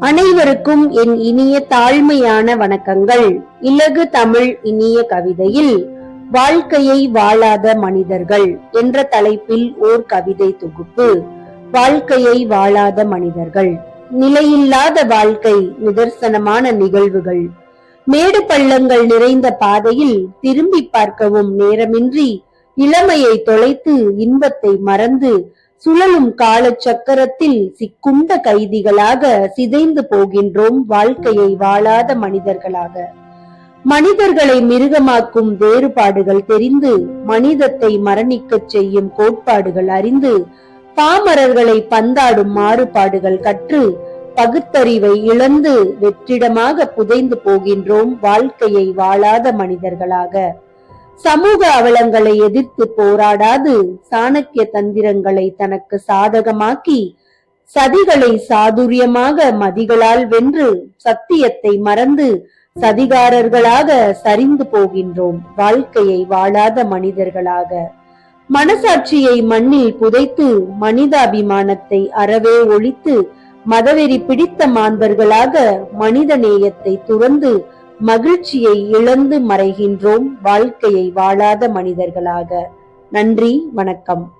அனைவருக்கும் என் இனிய தாழ்மையான வணக்கங்கள். இலகு தமிழ் இனிய கவிதையில் வாழ்க்கையை வாழாத மனிதர்கள் என்ற தலைப்பில் ஓர் கவிதை தொகுப்பு. வாழ்க்கையை வாழாத மனிதர்கள் நிலையில்லாத வாழ்க்கை நிதர்சனமான நிகழ்வுகள். மேடு பள்ளங்கள் நிறைந்த பாதையில் திரும்பி பார்க்கவும் நேரமின்றி இளமையை தொலைத்து இன்பத்தை மறந்து சுழலும் கால சக்கரத்தில் சிக்குண்ட கைதிகளாக சிதைந்து போகின்றோம் வாழ்க்கையை வாழாத மனிதர்களாக. மனிதர்களை மிருகமாக்கும் வேறுபாடுகள் தெரிந்து மனிதத்தை மரணிக்கச் செய்யும் கோட்பாடுகள் அறிந்து பாமரர்களை பந்தாடும் மாறுபாடுகள் கற்று பகுத்தறிவை இழந்து வெற்றிடமாக புதைந்து போகின்றோம் வாழ்க்கையை வாழாத மனிதர்களாக. சமூக அவலங்களை எதிர்த்து போராடாது. சாணக்கிய தந்திரங்களை தனக்கு சாதகமாக்கி சதிகளை சாதுரியமாக மதிகளால் வென்று சத்தியத்தை மறந்து சதிகாரர்களாக சரிந்து போகின்றோம். வாழ்க்கையை வாழாத மனிதர்களாக. மனசாட்சியை மண்ணில் புதைத்து மனிதாபிமானத்தை அறவே ஒழித்து மதவெறி பிடித்த மாந்தர்களாக மனித நேயத்தை துறந்து மகிழ்ச்சியை இழந்து மறைகின்றோம் வாழ்க்கையை வாழாத மனிதர்களாக. நன்றி வணக்கம்.